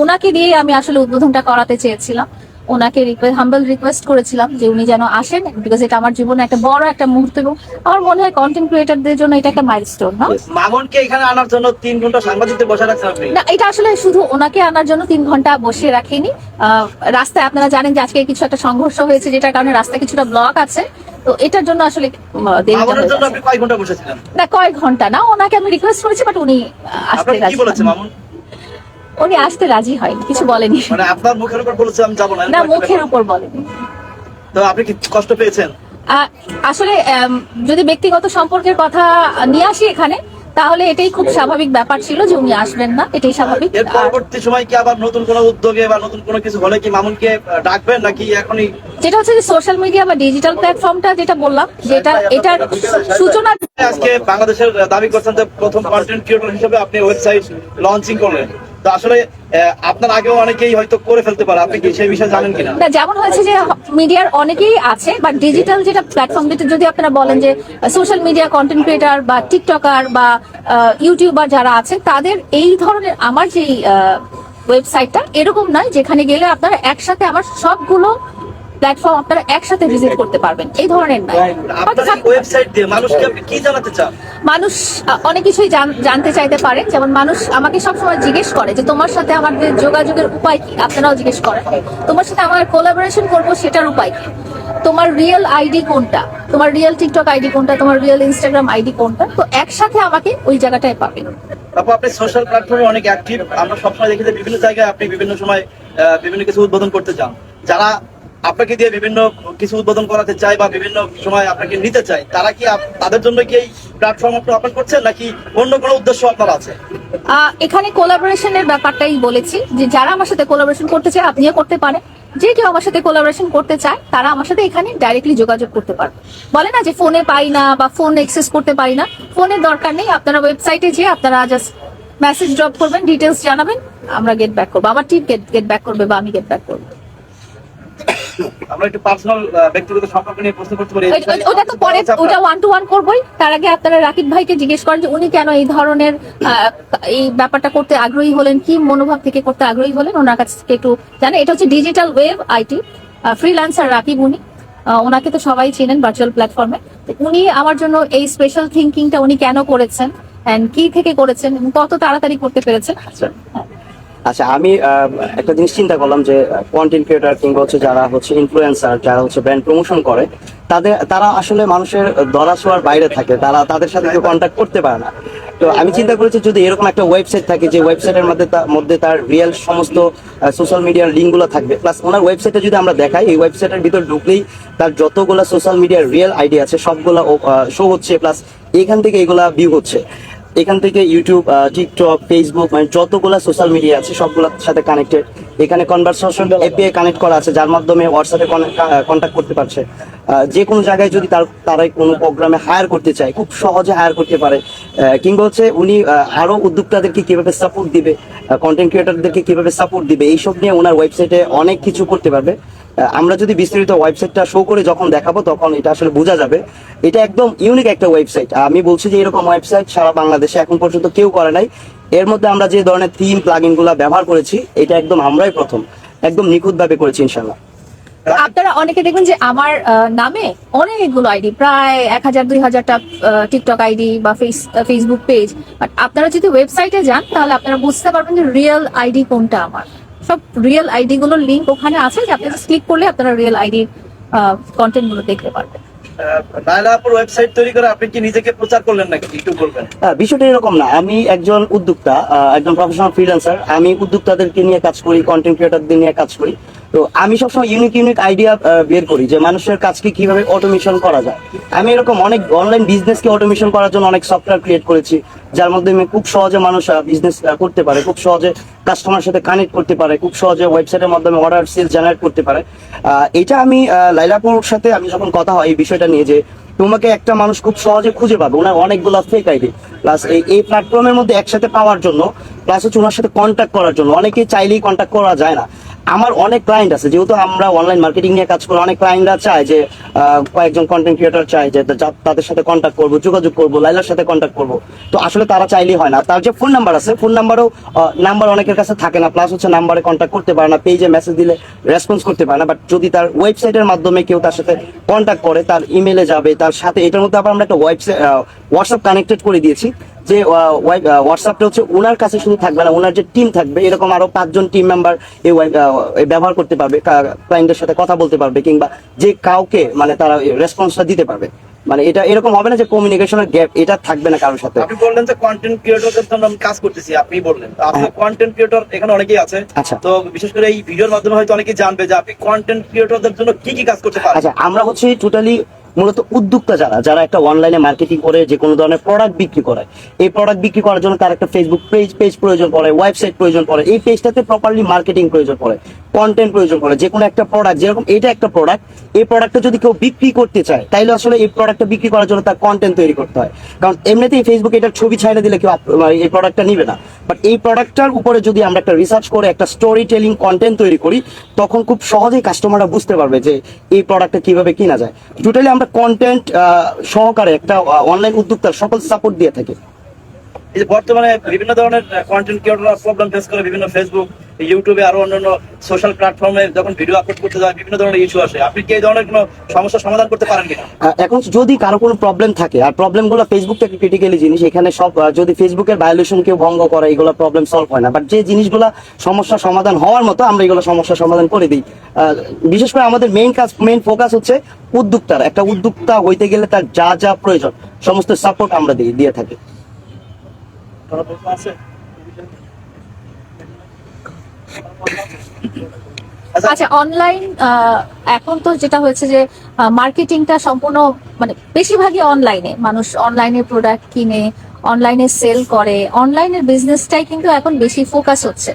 ওনাকে দিয়ে আমি আসলে উদ্বোধনটা করাতে চেয়েছিলাম। ওনাকে হাম্বল রিকোয়েস্ট করেছিলাম যে উনি যেন আসেন বিকজ এটা আমার জীবনে একটা বড় একটা মুহূর্ত এবং আমার মনে হয় কন্টেন্ট ক্রিয়েটারদের জন্য এটা একটা মাইলস্টোন না মামুনকে এখানে আনার জন্য তিন ঘণ্টা সাংবাদিকদের বসে রাখছেন আপনি? না এটা আসলে শুধু ওনাকে আনার জন্য তিন ঘণ্টা বসিয়ে রাখিনি। রাস্তায় আপনারা জানেন যে আজকে কিছু একটা সংঘর্ষ হয়েছে যেটার কারণে রাস্তায় কিছুটা ব্লক আছে। তো এটার জন্য আসলে হয়ে না কয়েক ঘণ্টা? না ওনাকে আমি রিকোয়েস্ট করেছি বাট উনি আসতে রাজি উনি আসতে রাজি হয়নি কিছু বলেনি। মানে আপনার মুখের উপর বলেছে আমি যাব না না মুখের উপর বলেনি। তো আপনি কি কষ্ট পেয়েছেন? আসলে যদি ব্যক্তিগত সম্পর্কের কথা নিয়ে আসি এখানে তাহলে এটাই খুব স্বাভাবিক ব্যাপার ছিল যে উনি আসবেন না এটাই স্বাভাবিক। এর পরবর্তী সময় কি আবার নতুন কোনো উদ্যোগে বা নতুন কোনো কিছু হলে কি মামুনকে ডাকবেন নাকি এখনই? যেটা হচ্ছে যে সোশ্যাল মিডিয়া বা ডিজিটাল প্ল্যাটফর্মটা যেটা বললাম যেটা এটার সূচনা আজকে বাংলাদেশের দাবি করছেন যে প্রথম কন্টেন্ট ক্রিয়েটর হিসেবে আপনি ওয়েবসাইট লঞ্চিং করলেন। আসলে আপনার আগেও অনেকেই হয়তো করে ফেলতে পারে। আপনি কি সেই বিষয়ে জানেন কিনা? না, যেমন হয়েছে যে, মিডিয়ার অনেকেই আছে বা ডিজিটাল যেটা প্ল্যাটফর্ম যেটা যদি আপনারা বলেন যে সোশ্যাল মিডিয়া কন্টেন্ট ক্রিয়েটার বা টিকটকার বা ইউটিউবার যারা আছে তাদের এই ধরনের আমার যেই ওয়েবসাইটটা এরকম নয় যেখানে গেলে আপনারা একসাথে আমার সবগুলো প্ল্যাটফর্ম আপনারা একসাথে ভিজিট করতে পারবেন। এই ধরনের নয়। ওয়েবসাইট দিয়ে মানুষকে আপনি কি জানাতে চান? মানুষ অনেক কিছুই জান- জানতে চাইতে পারে যেমন মানুষ আমাকে সবসময় জিজ্ঞেস করে যে তোমার সাথে আমাদের যোগাযোগের উপায় কি? আপনারাও জিজ্ঞেস করেন। তোমার সাথে আমার কোলাবোরেশন করব সেটার উপায় কি? তোমার রিয়েল আইডি কোনটা? তোমার রিয়েল টিকটক আইডি কোনটা? তোমার রিয়েল ইনস্টাগ্রাম আইডি কোনটা? তো একসাথে আমাকে ওই জায়গাটায় পাবেন। তারপর আপনি সোশ্যাল প্ল্যাটফর্মে অনেক অ্যাক্টিভ আমরা সবসময় দেখি যে বিভিন্ন জায়গায় আপনি বিভিন্ন সময় বিভিন্ন কিছু উদ্বোধন করতে চান যারা আপনাকে দিয়ে বিভিন্ন কিছু উদ্বোধন করাতে চায় বা বিভিন্ন সময় আপনাকে নিতে চায় তারা কি তাদের জন্য কি এই প্ল্যাটফর্ম আপনি ওপেন করছেন, নাকি অন্য কোনো উদ্দেশ্য আপনার আছে? এখানে কোলাবোরেশনের ব্যাপারটাই বলেছি যে যারা আমার সাথে কোলাবোরেশন করতে চায়, আপনিও করতে পারেন। যে কেউ আমার সাথে কোলাবোরেশন করতে চায়, তারা আমার সাথে এখানে ডাইরেক্টলি যোগাযোগ করতে পারে বলে না যে ফোনে পাই না বা ফোন এক্সেস করতে পারি না। ফোনের দরকার নেই, আপনারা ওয়েবসাইটে যেয়ে আপনারা জাস্ট মেসেজ ড্রপ করবেন ডিটেলস জানাবেন, আমরা গেট ব্যাক করব। আমার টিম গেট গেট ব্যাক করবে বা আমি গেট ব্যাক করব। আমরা একটু পার্সোনাল ব্যক্তিগত সম্পর্ক নিয়ে প্রশ্ন করতে পারি ওটা তো পরে ওটা ওয়ান টু ওয়ান করবোই। তার আগে আপনারা রাকিব ভাইকে জিজ্ঞেস করেন যে উনি কেন এই ধরনের এই ব্যাপারটা করতে আগ্রহী হলেন কি মনোভাব থেকে করতে আগ্রহী হলেন? ওনার কাছ থেকে একটু জানেন। এটা হচ্ছে digital web IT freelancer Rakib উনি। ওনাকে তো সবাই চেনেন ভার্চুয়াল প্ল্যাটফর্মে উনি আমার জন্য এই স্পেশাল থিঙ্কিংটা উনি কেন করেছেন এন্ড কি থেকে করেছেন কত তাড়াতাড়ি করতে পেরেছেন? হ্যাঁ। আচ্ছা আমি একটা জিনিস চিন্তা করলাম যে কন্টেন্ট ক্রিয়েটার কিংবা হচ্ছে যারা হচ্ছে ইনফ্লুয়েন্সার যারা হচ্ছে ব্র্যান্ড প্রমোশন করে, তাদের, তারা আসলে মানুষের ধরা ছোঁয়ার বাইরে থাকে, তারা তাদের সাথে কেউ কন্ট্যাক্ট করতে পারে না। তো আমি চিন্তা করেছি যদি এরকম একটা ওয়েবসাইট থাকে, যে ওয়েবসাইটের মধ্যে মধ্যে তার রিয়েল সমস্ত সোশ্যাল মিডিয়ার লিঙ্কগুলো থাকবে প্লাস ওনার ওয়েবসাইটে যদি আমরা দেখাই, এই ওয়েবসাইটের ভিতর ঢুকলেই তার যতগুলো সোশ্যাল মিডিয়ার রিয়েল আইডি আছে, সবগুলা শো হচ্ছে প্লাস এখান থেকে এগুলা ভিউ হচ্ছে। এখান থেকে ইউটিউব টিকটক ফেসবুক মানে যতগুলা সোশ্যাল মিডিয়া আছে সবগুলোর সাথে কানেক্টেড এখানে কনভারসেশন এপিআই কানেক্ট করা আছে যার মাধ্যমে হোয়াটসঅ্যাপে কন্ট্যাক্ট করতে পারছে। যে কোনো জায়গায় যদি তার তারাই কোনো প্রোগ্রামে হায়ার করতে চায় খুব সহজে হায়ার করতে পারে। কিংবা হচ্ছে উনি আহ, আরও উদ্যোক্তাদেরকে কীভাবে সাপোর্ট দিবে কন্টেন্ট ক্রিয়েটারদেরকে কীভাবে সাপোর্ট দিবে এইসব নিয়ে ওনার ওয়েবসাইটে অনেক কিছু করতে পারবে। আমরা যদি বিস্তারিত ওয়েবসাইটটা শো করে যখন দেখাবো, তখন এটা আসলে বোঝা যাবে। এটা একদম ইউনিক একটা ওয়েবসাইট আমি বলছি যে এরকম ওয়েবসাইট সারা বাংলাদেশে এখন পর্যন্ত কেউ করে নাই। এর মধ্যে আমরা যে ধরনের থিমগুলা ব্যবহার করেছি, এটা একদম আমরাই প্রথম। একদম নিখুঁত ভাবে করেছি ইনশাল্লাহ আপনারা অনেকে দেখবেন যে আমার নামে অনেকগুলো আইডি প্রায় এক হাজার, দুই হাজারটা টিকটক আইডি বা ফেস ফেসবুক পেজ বাট আপনারা যদি ওয়েবসাইটে যান, তাহলে আপনারা বুঝতে পারবেন যে রিয়েল আইডি কোনটা আমার। সব রিয়েল আইডি গুলোর লিঙ্ক ওখানে আছে যে আপনি ক্লিক করলে আপনারা রিয়েল আইডির কন্টেন্টগুলো দেখতে পারবেন। ওয়েবসাইট তৈরি করে আপনি কি নিজেকে প্রচার করলেন নাকি? একটু বলবেন। বিষয়টা এরকম না। আমি একজন উদ্যোক্তা আহ, একজন প্রফেশনাল ফ্রিল্যান্সার আমি উদ্যোক্তাদেরকে নিয়ে কাজ করি কন্টেন্ট ক্রিয়েটারদের নিয়ে কাজ করি। তো আমি সবসময় ইউনিক ইউনিক আইডিয়া বের করি যে মানুষের কাজকে কীভাবে অটোমেশন করা যায়। আমি এরকম অনেক অনলাইন বিজনেসকে অটোমেশন করার জন্য অনেক সফটওয়্যার ক্রিয়েট করেছি। যার মাধ্যমে খুব সহজে মানুষ বিজনেস করতে পারে, খুব সহজে কাস্টমার সাথে কানেক্ট করতে পারে, খুব সহজে ওয়েবসাইটের মাধ্যমে অর্ডার সেল জেনারেট করতে পারে। এটা আমি লাইলাপুর সাথে আমি যখন কথা হয় এই বিষয়টা নিয়ে যে তোমাকে একটা মানুষ খুব সহজে খুঁজে পাবে, ওনার অনেকগুলো ফেক আইডি প্লাস এই প্ল্যাটফর্মের মধ্যে একসাথে পাওয়ার জন্য প্লাস হচ্ছে ওনার সাথে কন্ট্যাক্ট করার জন্য, অনেকেই চাইলেই কন্ট্যাক্ট করা যায় না। আমার অনেক ক্লায়েন্ট আছে, যেহেতু আমরা অনলাইন মার্কেটিং নিয়ে কাজ করি, অনেক ক্লায়েন্টরা চায় যে কয়েকজন কন্টেন্ট ক্রিয়েটর চায় যে তাদের সাথে কন্ট্যাক্ট করব, যোগাযোগ করব লাইলার সাথে কন্ট্যাক্ট করব। তো আসলে তারা চাইলেই হয় না। তার যে ফোন নাম্বার আছে ফোন নাম্বারও নাম্বার অনেকের কাছে থাকে না। প্লাস হচ্ছে নাম্বারে কন্ট্যাক্ট করতে পারে না পেজে মেসেজ দিলে রেসপন্স করতে পারে না। বাট যদি তার ওয়েবসাইটের মাধ্যমে কেউ তার সাথে কন্ট্যাক্ট করে, তার ইমেলে যাবে, তার সাথে, এটার মধ্যে আবার আমরা একটা ওয়েবসাইট হোয়াটসঅ্যাপ কানেক্টেড করে দিয়েছি। যে হোয়াটসঅ্যাপটা হচ্ছে ওনার কাছে শুধু থাকবে না ওনার যে টিম থাকবে, এরকম আরও পাঁচজন টিম মেম্বার এই ব্যবহার করতে পারবে ক্লায়েন্টের সাথে কথা বলতে পারবে, কিংবা যে কাউকে মানে তারা রেসপন্সটা দিতে পারবে। মানে এটা এরকম হবে না যে কমিউনিকেশনের গ্যাপ এটা থাকবে না কারোর সাথে। আপনি বললেন যে কন্টেন্ট ক্রিয়েটরদের জন্য আমি কাজ করতেছি আপনি বললেন। তো আপনি কন্টেন্ট ক্রিয়েটর এখানে অনেকেই আছে। আচ্ছা। তো বিশেষ করে এই ভিডিওর মাধ্যমে হয়তো অনেকেই জানবে যে আপনি কন্টেন্ট ক্রিয়েটরদের জন্য কি কি কাজ করতে পারেন। আচ্ছা আমরা হচ্ছে টোটালি মূলত উদ্যোক্তা যারা যারা একটা অনলাইনে মার্কেটিং করে যে কোনো ধরনের প্রোডাক্ট বিক্রি করে। এই প্রোডাক্ট বিক্রি করার জন্য তার একটা ফেসবুক পেজ পেজ প্রয়োজন পড়ে ওয়েবসাইট প্রয়োজন পড়ে। এই পেজটাতে প্রপারলি মার্কেটিং প্রয়োজন পড়ে। কন্টেন্ট প্রয়োজন পড়ে যে কোনো একটা প্রোডাক্ট যেরকম এটা একটা প্রোডাক্ট এই প্রোডাক্টটা যদি কেউ বিক্রি করতে চায়, তাইলে আসলে এই প্রোডাক্টটা বিক্রি করার জন্য তার কন্টেন্ট তৈরি করতে হয়। কারণ এমনিতেই ফেসবুকে এটার ছবি ছাইড়ে দিলে কেউ মানে এই প্রোডাক্টটা নিবে না। বাট এই প্রোডাক্টটার উপরে যদি আমরা একটা রিসার্চ করে, একটা স্টোরি টেলিং কন্টেন্ট তৈরি করি, তখন খুব সহজেই কাস্টমাররা বুঝতে পারবে যে এই প্রোডাক্টটা কীভাবে কিনা যায়। টোটালি আমরা কন্টেন্ট সহকারে একটা অনলাইন উদ্যোক্তার সকল সাপোর্ট দিয়ে থাকি। এই যে বর্তমানে বিভিন্ন ধরনের কন্টেন্ট ক্রিয়েটররা প্রবলেম ফেস করে বিভিন্ন ফেসবুক ইউটিউবে আরও অন্যান্য সোশ্যাল প্ল্যাটফর্মে যখন ভিডিও আপলোড করতে যায়, বিভিন্ন ধরনের ইস্যু আসে। আপনি কি এই ধরনের কোনো সমস্যার সমাধান করতে পারেন কিনা? এখন যদি কারও কোনো প্রবলেম থাকে, আর প্রবলেমগুলো ফেসবুক থেকে ক্রিটিক্যালি জিনিস, এখানে সব যদি ফেসবুকের ভায়োলেশন কেউ ভঙ্গ করে, এগুলো প্রবলেম সলভ হয় না। বাট যে জিনিসগুলো সমস্যা সমাধান হওয়ার মতো, আমরা এগুলো সমস্যা সমাধান করে দিই। বিশেষ করে আমাদের মেইন কাজ মেইন ফোকাস হচ্ছে উদ্যোক্তার। একটা উদ্যোক্তা হইতে গেলে তার যা যা প্রয়োজন, সমস্ত সাপোর্ট আমরা দিই দিয়ে থাকি। আচ্ছা অনলাইন এখন তো যেটা হয়েছে যে মার্কেটিংটা সম্পূর্ণ মানে বেশিরভাগই অনলাইনে মানুষ অনলাইনে প্রোডাক্ট কিনে অনলাইনে সেল করে। অনলাইনের বিজনেসটাই কিন্তু এখন বেশি ফোকাস হচ্ছে।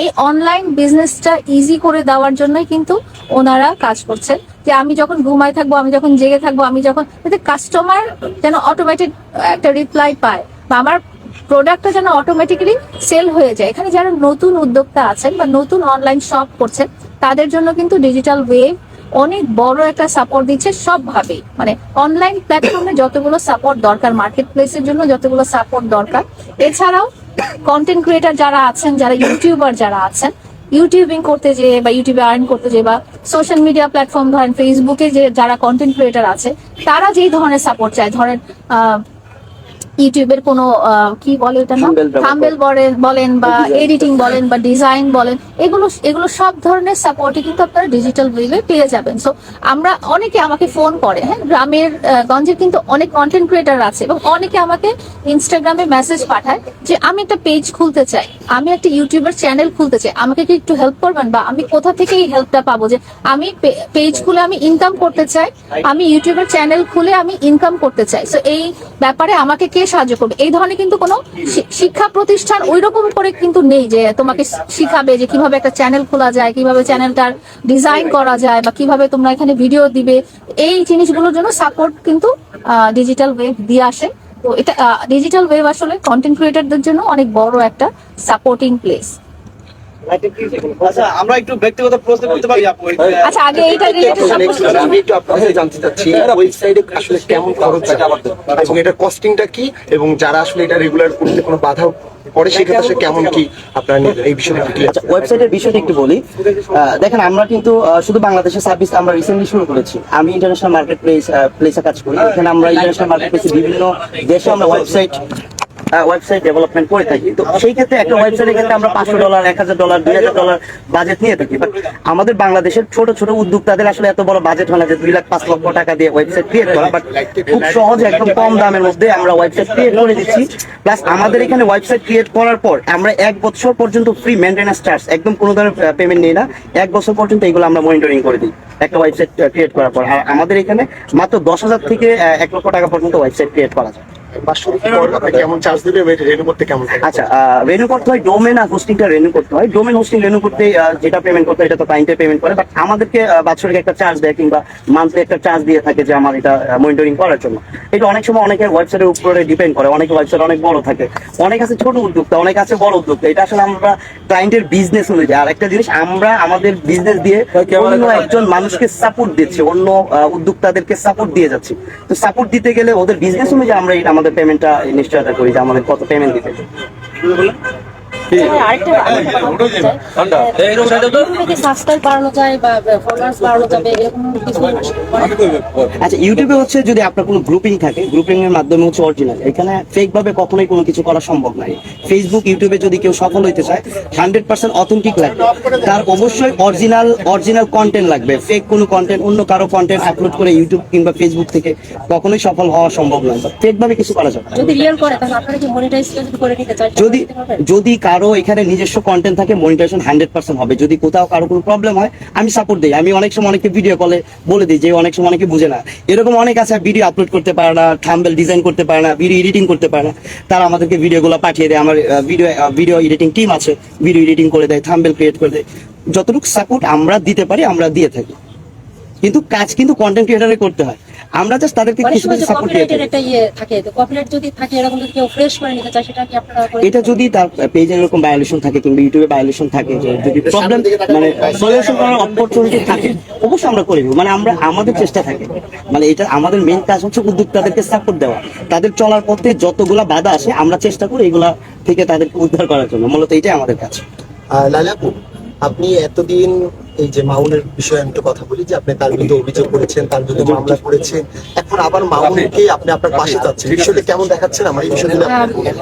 এই অনলাইন বিজনেসটা ইজি করে দেওয়ার জন্যই কিন্তু ওনারা কাজ করছেন। যে আমি যখন ঘুমায় থাকব, আমি যখন জেগে থাকব, আমি যখন কাস্টমার যেন অটোমেটিক একটা রিপ্লাই পায়। বা আমার প্রোডাক্টটা যেন অটোমেটিক্যালি সেল হয়ে যায়। এখানে যারা নতুন উদ্যোক্তা আছেন বা নতুন অনলাইন শপ করছেন, তাদের জন্য কিন্তু ডিজিটাল ওয়েব অনেক বড় একটা সাপোর্ট দিচ্ছে সবভাবেই। মানে অনলাইন প্ল্যাটফর্মে যতগুলো সাপোর্ট দরকার মার্কেট প্লেসের জন্য যতগুলো সাপোর্ট দরকার। এছাড়াও কন্টেন্ট ক্রিয়েটার যারা আছেন, যারা ইউটিউবার যারা আছেন ইউটিউবিং করতে যেয়ে বা ইউটিউবে আর্ন করতে যেয়ে বা সোশ্যাল মিডিয়া প্ল্যাটফর্ম ধরেন ফেসবুকে যে যারা কন্টেন্ট ক্রিয়েটার আছে, তারা যেই ধরনের সাপোর্ট চায়। ধরেন ইউটিউবের কোনো কি বলে ওটা ব্যবহার থাম্বেল বলেন বলেন বা এডিটিং বলেন বা ডিজাইন বলেন এগুলো এগুলো সব ধরনের সাপোর্টই কিন্তু আপনারা ডিজিটাল ওয়েবে পেয়ে যাবেন। সো আমরা অনেকে আমাকে ফোন করে হ্যাঁ গ্রামের আহ, গঞ্জের কিন্তু অনেক কন্টেন্ট ক্রিয়েটার আছে এবং অনেকে আমাকে ইনস্টাগ্রামে মেসেজ পাঠায় যে আমি একটা পেজ খুলতে চাই আমি একটা ইউটিউবের চ্যানেল খুলতে চাই আমাকে কি একটু হেল্প করবেন বা আমি কোথা থেকে এই হেল্পটা পাবো যে আমি পেজ খুলে আমি ইনকাম করতে চাই আমি ইউটিউবের চ্যানেল খুলে আমি ইনকাম করতে চাই? সো এই ব্যাপারে আমাকে কে সাহায্য করবে। এই ধরনের কিন্তু কোনো শিক্ষা প্রতিষ্ঠান ওই রকম করে কিন্তু নেই যে তোমাকে শিখাবে যে কীভাবে একটা চ্যানেল খোলা যায়, কীভাবে চ্যানেলটার ডিজাইন করা যায় বা কীভাবে তোমরা এখানে ভিডিও দিবে। এই জিনিসগুলোর জন্য সাপোর্ট কিন্তু ডিজিটাল ওয়েব দিয়ে আসে। তো এটা ডিজিটাল ওয়েব আসলে কন্টেন্ট ক্রিয়েটারদের জন্য অনেক বড় একটা সাপোর্টিং প্লেস আচ্ছা আমরা একটু ব্যক্তিগত প্রশ্ন করতে পারি আপু আচ্ছা আগে এইটা রিলেটেড আমি একটু আপনার কাছে জানতে চাচ্ছি ওয়েবসাইটে আসলে কেমন খরচ হয়? এবং এটা কস্টিংটা কি? এবং যারা আসলে এটা রেগুলার করতে কোনো বাধা পড়ে সেক্ষেত্রে আসলে কেমন কি আপনার এই বিষয়টা কি? আচ্ছা ওয়েবসাইটের বিষয়টা একটু বলি। আহ, দেখেন আমরা কিন্তু শুধু বাংলাদেশের সার্ভিস আমরা রিসেন্টলি শুরু করেছি। আমি ইন্টারন্যাশনাল মার্কেট প্লেস প্লেসে কাজ করি। এখানে আমরা ইন্টারন্যাশনাল মার্কেট প্লেসে বিভিন্ন দেশে আমরা ওয়েবসাইট ওয়েবসাইট ডেভেলপমেন্ট করে থাকি। তো সেই ক্ষেত্রে একটা ওয়েবসাইটের ক্ষেত্রে আমরা পাঁচশো ডলার এক হাজার ডলার দুই হাজার ডলার বাজেট নিয়ে থাকি। বাট আমাদের বাংলাদেশের ছোট ছোট উদ্যোক্তাদের আসলে এত বড় বাজেট হয় না যে দুই লাখ, পাঁচ লক্ষ টাকা দিয়ে ওয়েবসাইট ক্রিয়েট করা। বাট খুব সহজে একদম কম দামের মধ্যে আমরা ওয়েবসাইট ক্রিয়েট করে দিচ্ছি। প্লাস আমাদের এখানে ওয়েবসাইট ক্রিয়েট করার পর আমরা এক বছর পর্যন্ত ফ্রি মেনটেন্যান্স চার্জ একদম কোনো ধরনের পেমেন্ট নেই না। এক বছর পর্যন্ত এগুলো আমরা মনিটরিং করে দিই, একটা ওয়েবসাইট ক্রিয়েট করার পর। আর আমাদের এখানে মাত্র দশ হাজার থেকে এক লক্ষ টাকা পর্যন্ত ওয়েবসাইট ক্রিয়েট করা যায়। বাৎসরিক কর আপনি কেমন চার্জ দেবে? রেনু করতে কেমন টাকা? আচ্ছা রেনু করতে হয় ডোমেন আর হোস্টিংটা রেনু করতে হয়। ডোমেন হোস্টিং রেনু করতে যেটা পেমেন্ট করতে এটা তো ক্লায়েন্টে পেমেন্ট করে। বাট আমাদেরকে বাৎসরিক একটা চার্জ দেয় কিংবা মান্থলি একটা চার্জ দিয়ে থাকে যে আমার এটা মনিটরিং করার জন্য। এটা অনেক সময় অনেকের ওয়েবসাইটের উপরে ডিপেন্ড করে। অনেক ওয়েবসাইট অনেক বড় থাকে। অনেক আছে ছোট উদ্যোক্তা অনেক আছে বড় উদ্যোক্তা। এটা আসলে আমরা ক্লায়েন্টের বিজনেস অনুযায়ী। আর একটা জিনিস আমরা আমাদের বিজনেস দিয়ে অন্য একজন মানুষকে সাপোর্ট দিচ্ছি অন্য উদ্যোক্তাদেরকে সাপোর্ট দিয়ে যাচ্ছি। তো সাপোর্ট দিতে গেলে ওদের বিজনেস অনুযায়ী আমরা এটা আমাদের পেমেন্টটা নিশ্চয়তা করি যে আমাদের কত পেমেন্ট দিতে। আরেকটা আরেকটা কথা বলতে চাই। ইউটিউবে কি সাবস্ক্রাইব বাড়ানো যায় বা ফলোয়ার্স বাড়ানো যাবে এরকম কিছু আচ্ছা ইউটিউবে হচ্ছে যদি আপনার কোনো গ্রুপিং থাকে গ্রুপিং এর মাধ্যমে হচ্ছে অরিজিনাল এখানে ফেক ভাবে কখনোই কোনো কিছু করা সম্ভব নয়। ফেসবুক ইউটিউবে যদি কেউ সফল হইতে চায় হান্ড্রেড পার্সেন্ট অথেন্টিক লাগবে। তার অবশ্যই অরিজিনাল অরিজিনাল কন্টেন্ট লাগবে। ফেক কোনো কন্টেন্ট অন্য কারও কন্টেন্ট আপলোড করে ইউটিউব কিংবা ফেসবুক থেকে কখনোই সফল হওয়া সম্ভব নয়। ফেক ভাবে কিছু করা যাবে যদি রিয়েল করে তাহলে আপনারা কি মনিটাইজ করে নিতে চান? যদি যদি কারও এখানে নিজস্ব কন্টেন্ট থাকে মনিটাইজেশন হান্ড্রেড পার্সেন্ট হবে। যদি কোথাও কারও কোনো প্রবলেম হয়, আমি সাপোর্ট দিই। আমি অনেক সময় অনেকে ভিডিও কলে বলে দিই যে অনেক সময় অনেকে বুঝে না। এরকম অনেক আছে ভিডিও আপলোড করতে পারে না থাম্বেল ডিজাইন করতে পারে না ভিডিও এডিটিং করতে পারে না। তারা আমাদেরকে ভিডিওগুলো পাঠিয়ে দেয়। আমার ভিডিও ভিডিও এডিটিং টিম আছে ভিডিও এডিটিং করে দেয় থাম্বেল ক্রিয়েট করে দেয়। যতটুকু সাপোর্ট আমরা দিতে পারি, আমরা দিয়ে থাকি। কিন্তু কাজ কিন্তু কন্টেন্ট ক্রিয়েটারে করতে হয়। আমরা জাস্ট তাদেরকে কিছু কিছু সাপোর্ট দিয়ে একটা ইয়ে থাকে তো কপিরাইট যদি থাকে এরকম যদি কেউ ফ্রেশ করে নিতে চায় সেটা কি আপনারা এটা যদি তার পেজে এরকম ভায়োলেশন থাকে কিংবা ইউটিউবে ভায়োলেশন থাকে যদি প্রবলেম মানে সলিউশন করার অপরচুনিটি থাকে অবশ্যই আমরা করে দেবো মানে আমরা আমাদের চেষ্টা থাকে। মানে এটা আমাদের মেন কাজ হচ্ছে উদ্যোক্তাদেরকে সাপোর্ট দেওয়া। তাদের চলার পথে যতগুলা বাধা আসে আমরা চেষ্টা করি এগুলা থেকে তাদেরকে উদ্ধার করার জন্য। মূলত এটাই আমাদের কাজ। লালাপু আপনি এতদিন এই যে মাউনের বিষয়ে আমি একটু কথা বলি যে আপনি তার বিরুদ্ধে অভিযোগ করেছেন তার বিরুদ্ধে মামলা করেছেন। এখন আবার মাউনকে আপনি আপনার পাশে যাচ্ছেন। বিষয়টা কেমন দেখাচ্ছেন আমার? এই বিষয়গুলো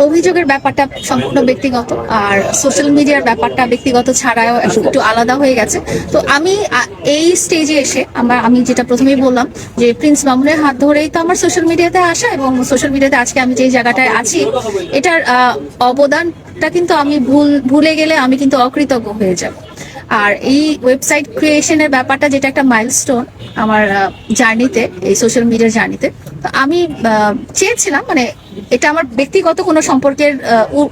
অভিযোগের ব্যাপারটা সম্পূর্ণ ব্যক্তিগত আর সোশ্যাল মিডিয়ার ব্যাপারটা ব্যক্তিগত ছাড়াও একটু আলাদা হয়ে গেছে। তো আমি এই স্টেজে এসে আমরা আমি যেটা প্রথমেই বললাম যে প্রিন্স মামুনের হাত ধরেই তো আমার সোশ্যাল মিডিয়াতে আসা এবং সোশ্যাল মিডিয়াতে আজকে আমি যে জায়গাটায় আছি এটার আহ, অবদানটা কিন্তু আমি ভুল ভুলে গেলে আমি কিন্তু অকৃতজ্ঞ হয়ে যাব। আর এই ওয়েবসাইট ক্রিয়েশনের ব্যাপারটা যেটা একটা মাইলস্টোন আমার জার্নিতে এই সোশ্যাল মিডিয়ার জার্নিতে তো আমি চেয়েছিলাম মানে এটা আমার ব্যক্তিগত কোনো সম্পর্কের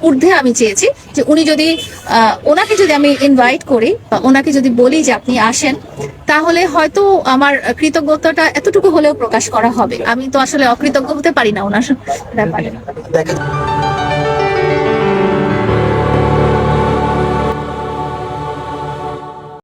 ঊর্ধ্বে আমি চেয়েছি যে উনি যদি ওনাকে যদি আমি ইনভাইট করি বা ওনাকে যদি বলি যে আপনি আসেন, তাহলে হয়তো আমার কৃতজ্ঞতাটা এতটুকু হলেও প্রকাশ করা হবে। আমি তো আসলে অকৃতজ্ঞ হতে পারি না ওনার ব্যাপারে।